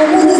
어머니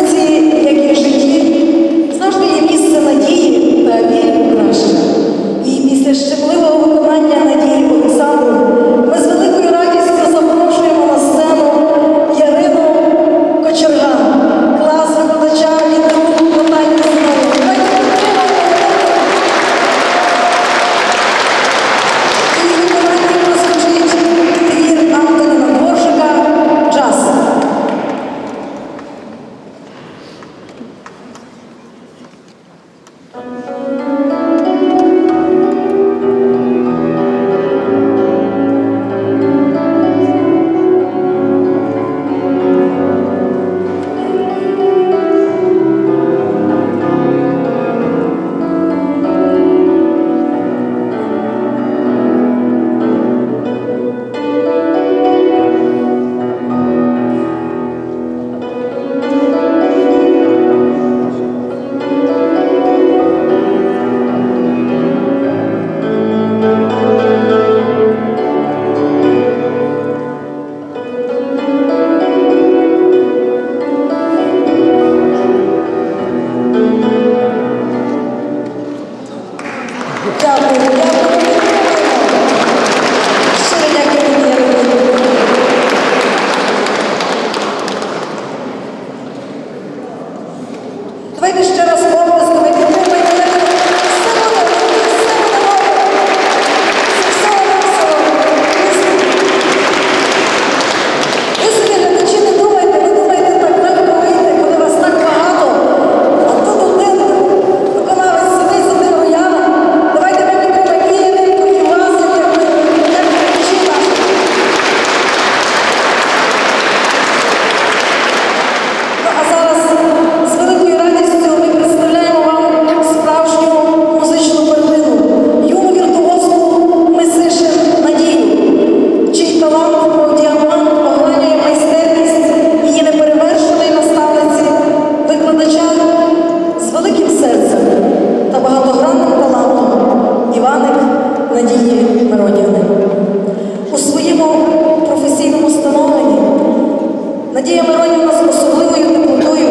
Надія Миронівна з особливою теплотою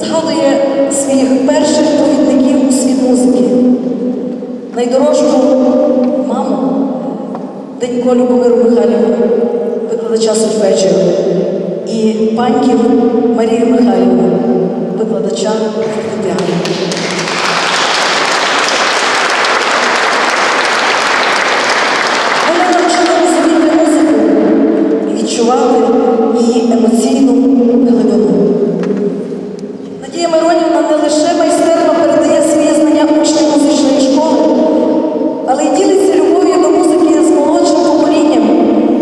згадує своїх перших провідників у світ музики, найдорожчу маму Денько Любомиру Михайлівну, викладача сольфеджіо, і паньків Марію Михайлівну, викладача фортепіано. емоційну глибину. Надія Миронівна не лише майстерно передає своє знання учні музичної школи, але й ділиться любов'ю до музики з молодшим поколінням,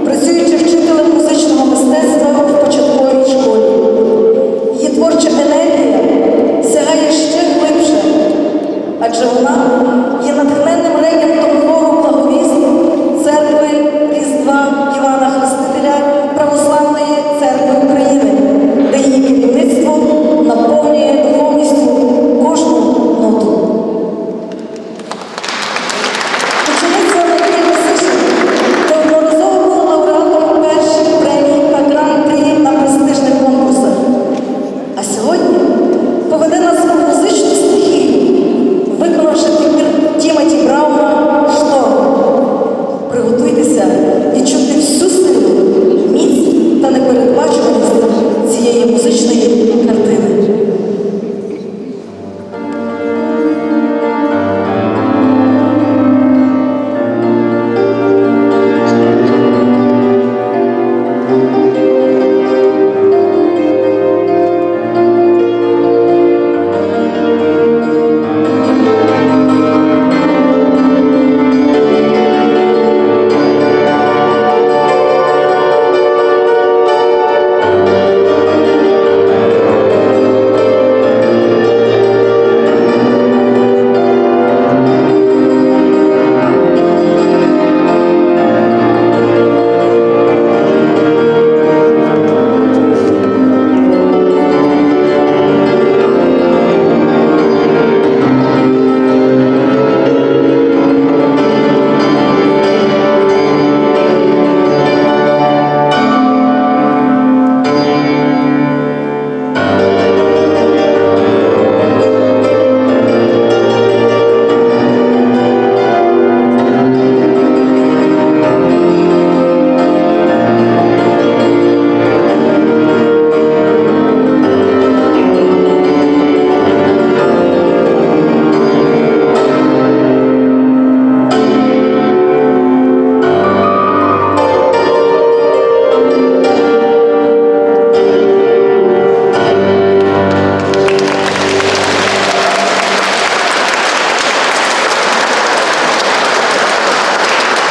працюючи вчителем музичного мистецтва в початковій школі. Її творча енергія сягає ще глибше, адже вона є натхненням